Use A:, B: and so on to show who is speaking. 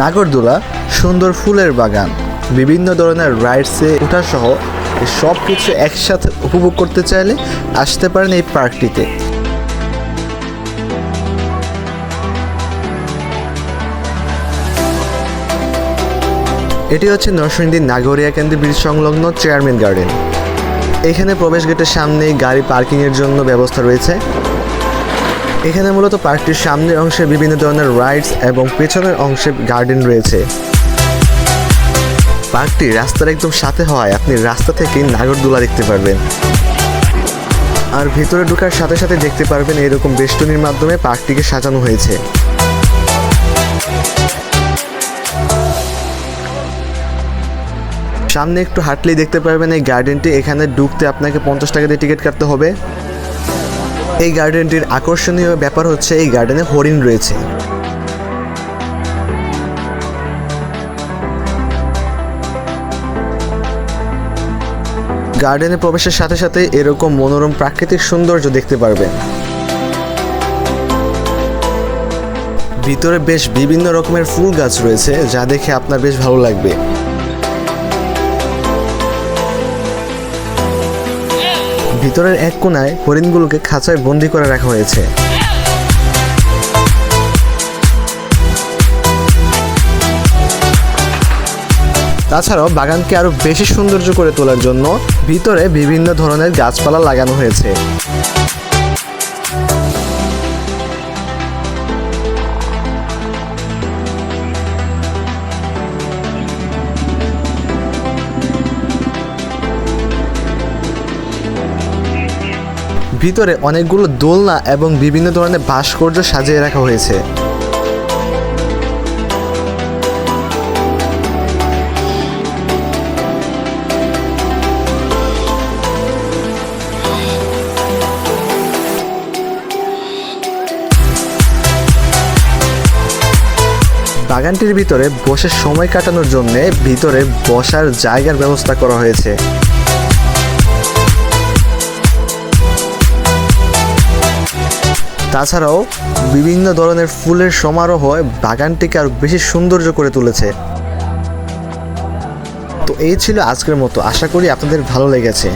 A: নাগরদোলা, সুন্দর ফুলের বাগান, বিভিন্ন ধরনের রাইডসে ওঠা সহ সব কিছু একসাথে উপভোগ করতে চাইলে আসতে পারেন এই পার্কটিতে। এটি হচ্ছে নরসিংদী নাগরিয়া কেন্দ্র ব্রিজ সংলগ্ন চেয়ারম্যান গার্ডেন। এখানে প্রবেশ গেটের সামনেই গাড়ি পার্কিংয়ের জন্য ব্যবস্থা রয়েছে। এখানে মূলত পার্কটির সামনের অংশে বিভিন্ন ধরনের রাইডস এবং পেছনের অংশে গার্ডেন রয়েছে। পার্কটি রাস্তার একদম সাথে হওয়ায় আপনি রাস্তা থেকেই নাগরদোলা দেখতে পারবেন। আর ভিতরে ঢোকার সাথে সাথে দেখতে পারবেন এরকম বেষ্টনীর মাধ্যমে পার্কটিকে সাজানো হয়েছে। সামনে একটু হাঁটলেই দেখতে পারবেন এই গার্ডেনটি এখানে ঢুকতে আপনাকে পঞ্চাশ টাকা দিয়ে টিকিট কাটতে হবে। এই গার্ডেনটির আকর্ষণীয় ব্যাপার হচ্ছে এই গার্ডেনে হরিণ রয়েছে। গার্ডেনে প্রবেশের সাথে সাথে এরকম মনোরম প্রাকৃতিক সৌন্দর্য দেখতে পারবেন। ভিতরে বেশ বিভিন্ন রকমের ফুল গাছ রয়েছে, যা দেখে আপনার বেশ ভালো লাগবে। ভিতরের এক কোনায় হরিণগুলোকে খাঁচায় বন্দি করে রাখা হয়েছে। তাছাড়াও বাগানকে আরও বেশি সৌন্দর্য করে তোলার জন্য ভিতরে বিভিন্ন ধরনের গাছপালা লাগানো হয়েছে। ভিতরে অনেকগুলো দোলনা এবং বিভিন্ন ধরনের ভাস্কর্য সাজিয়ে রাখা হয়েছে। বাগানটির ভিতরে বসে সময় কাটানোর জন্য ভিতরে বসার জায়গার ব্যবস্থা করা হয়েছে। তাছাড়াও বিভিন্ন ধরনের ফুলের সমারোহ বাগানটিকে আরও বেশি সৌন্দর্য করে তুলেছে। তো এই ছিল আজকের মতো। আশা করি আপনাদের ভালো লেগেছে।